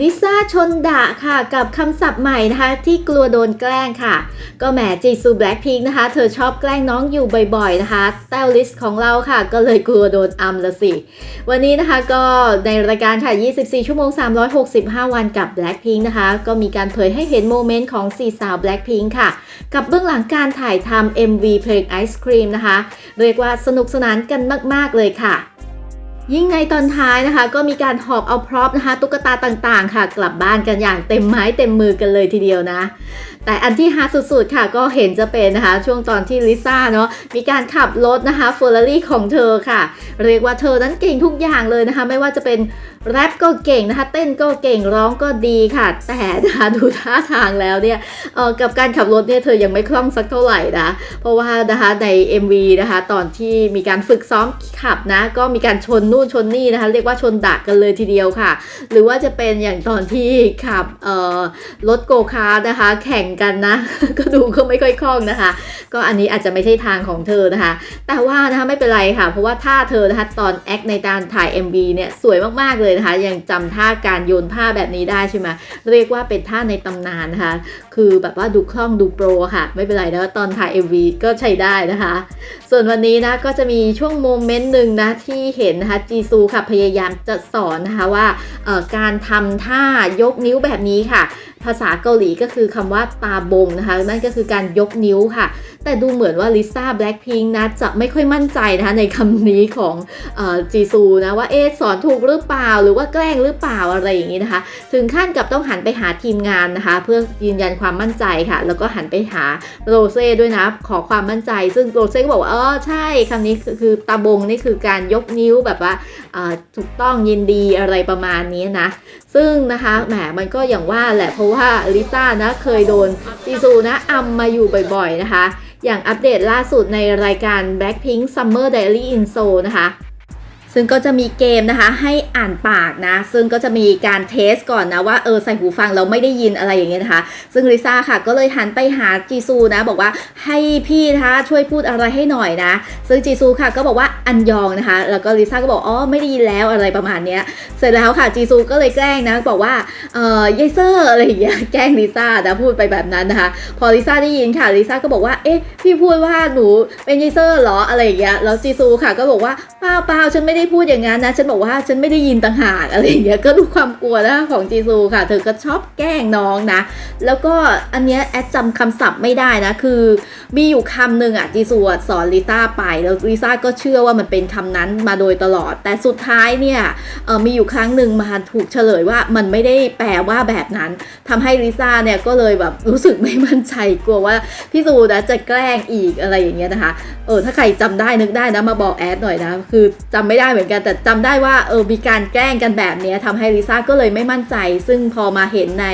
ลิซ่าชนดะค่ะกับคำศัพท์ใหม่นะคะ ที่กลัวโดนแกล้งค่ะ ก็แหมจีซูแบล็คพิงนะคะ เธอชอบแกล้งน้องอยู่บ่อยๆนะคะแต้วลิสของเราค่ะ ก็เลยกลัวโดนอัมละสิ วันนี้นะคะก็ในรายการค่ะ 24 ชั่วโมง 365 วันกับ Blackpink นะคะ ก็มีการเผยให้เห็นโมเมนต์ของสี่สาว Blackpink ค่ะ กับเบื้องหลังการถ่ายทำ MV เพลง Ice Cream นะคะเรียกว่าสนุกสนานกันมากๆเลยค่ะ ยิ่งในตอนท้ายนะคะ ก็มีการหอบเอาพร็อพนะคะ ตุ๊กตาต่างๆ ค่ะ กลับบ้านกันอย่างเต็มไม้เต็มมือกันเลยทีเดียวนะ แต่อันที่ฮาสุดๆค่ะก็เห็นจะเป็นนะคะ ช่วงตอนที่ลิซ่าเนาะมีการขับรถนะคะเฟอร์รารี่ของเธอค่ะ เรียกว่าเธอนั้นเก่งทุกอย่างเลยนะคะ ไม่ว่าจะเป็นแรปก็เก่งนะคะ เต้นก็เก่งร้องก็ดีค่ะ แต่นะคะดูท่าทางแล้วเนี่ยเออกับการขับรถเนี่ยเธอยังไม่คล่องสักเท่าไหร่นะเพราะว่านะคะใน MV นะคะ ตอนที่มีการฝึกซ้อมขับนะ ก็มีการชนนู่นชนนี่นะคะ เรียกว่าชนดักกันเลยทีเดียวค่ะ หรือว่าจะเป็นอย่างตอนที่ขับรถโกคาร์ทนะคะ แข่งกันนะ ก็ดูก็ไม่ค่อยคล่องนะคะ ก็อันนี้อาจจะไม่ใช่ทางของเธอนะคะ แต่ว่านะคะไม่เป็นไรค่ะ เพราะว่าท่าเธอนะคะตอนแอคในการถ่าย MV เนี่ยสวยมากๆเลยนะคะ ยังจำท่าการโยนผ้าแบบนี้ได้ใช่ไหมเรียกว่าเป็นท่าในตำนานนะคะ คือแบบว่าดูคล่องดูโปรค่ะ ไม่เป็นไรนะตอนถ่าย MV ก็ใช้ได้นะคะ ส่วนวันนี้นะก็จะมีช่วงโมเมนต์หนึ่งนะที่เห็นนะคะจีซูค่ะพยายามจะสอนนะคะว่าการทำท่ายกนิ้วแบบนี้ค่ะ ภาษาเกาหลีก็คือคำว่าตาบงนะคะ นั่นก็คือการยกนิ้วค่ะ แต่ดูเหมือนว่าลิซ่าแบล็ k พิงนะจะไม่ค่อยมั่นใจนะคะในคำนี้ของจีซูนะว่าเอ๊สอนถูกหรือเปล่า หรือว่าแกล้งหรือเปล่าอะไรอย่างนี้นะคะ ถึงขั้นกับต้องหันไปหาทีมงานนะคะ เพื่อยืนยันความมั่นใจค่ะ แล้วก็หันไปหาโรเซ่ด้วยนะขอความมั่นใจ ซึ่งโรเซ่ก็บอกว่าเออใช่คำนี้คือตาบงนี่คือการยกนิ้วแบบว่าถูกต้องยินดีอะไรประมาณนี้นะซึ่งนะคะแหมมันก็อย่างว่าแหละเพราะว่าลิซ่านะเคยโดนจีซูนะอัมมาอยู่บ่อยๆนะคะ อย่างอัปเดตล่าสุดในรายการ Blackpink Summer Diary in Seoul นะคะ ซึ่งก็จะมีเกมนะคะให้อ่านปากนะ ซึ่งก็จะมีการเทสก่อนนะว่าเออใส่หูฟังแล้วไม่ได้ยินอะไรอย่างเงี้ยนะคะ ซึ่งลิซ่าค่ะก็เลยหันไปหาจีซูนะ บอกว่าให้พี่นะคะช่วยพูดอะไรให้หน่อยนะ ซึ่งจีซูค่ะก็บอกว่าอันยองนะคะ แล้วก็ลิซ่าก็บอกอ๋อไม่ได้ยินแล้วอะไรประมาณเนี้ยเสร็จแล้วค่ะจีซูก็เลยแกล้งนะบอกว่าเออเยเซอร์อะไรอย่างเงี้ยแกล้งลิซ่านะพูดไปแบบนั้นนะคะ พอลิซ่าได้ยินค่ะลิซ่าก็บอกว่าเอ๊ะพี่พูดว่าหนูเป็นเยเซอร์เหรออะไรอย่างเงี้ยแล้วจีซูค่ะก็บอกว่าเปล่าเปล่าฉันไม่ได้พูดอย่างนั้นนะฉันบอกว่าฉันไม่ได้ยินต่างหากอะไรอย่างเงี้ยก็ดูความกลัวนะของจีซูค่ะ เธอก็ชอบแกล้งน้องนะ แล้วก็อันเนี้ยแอดจำคำศัพท์ไม่ได้นะ คือมีอยู่คำหนึ่งอะจีซูสอนลิซ่าไป แล้วลิซ่าก็เชื่อว่ามันเป็นคำนั้นมาโดยตลอด แต่สุดท้ายเนี่ยเออมีอยู่ครั้งหนึ่งมาถูกเฉลยว่ามันไม่ได้แปลว่าแบบนั้นทำให้ลิซ่าเนี่ยก็เลยแบบรู้สึกไม่มั่นใจกลัวว่าพี่ซูนะจะแกล้งอีกอะไรอย่างเงี้ยนะคะเออถ้าใครจำได้นึกได้นะมาบอกแอดหน่อยนะ คือจำไม่ได้เหมือนกันแต่จำได้ว่าเออมีการแกล้งกันแบบนี้ยทำให้ลิซ่าก็เลยไม่มั่นใจ ซึ่งพอมาเห็นใน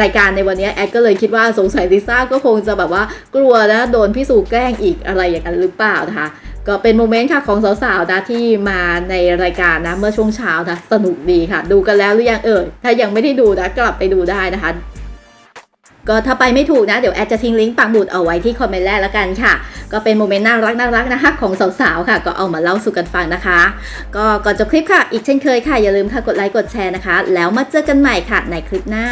รายการในวันนี้แอดก็เลยคิดว่าสงสัยลิซ่าก็คงจะแบบว่ากลัวนะโดนพี่สูแกล้งอีกอะไรอย่างนั้นหรือเปล่านะคะก็เป็นโมเมนต์ค่ะของสาวๆนะที่มาในรายการนะเมื่อช่วงเช้านะสนุกดีค่ะ ดูกันแล้วหรือยังเอ่ยถ้ายังไม่ได้ดูนะกลับไปดูได้นะคะ ก็ถ้าไปไม่ถูกนะ เดี๋ยวแอดจะทิ้งลิงก์ปังบูดเอาไว้ที่คอมเมนต์แรกแล้วกันค่ะ ก็เป็นโมเมนต์น่ารักน่ารักนะคะของสาวๆค่ะ ก็เอามาเล่าสู่กันฟังนะคะ ก็ก่อนจบคลิปค่ะ อีกเช่นเคยค่ะอย่าลืมค่ะกดไลค์กดแชร์นะคะ แล้วมาเจอกันใหม่ค่ะในคลิปหน้า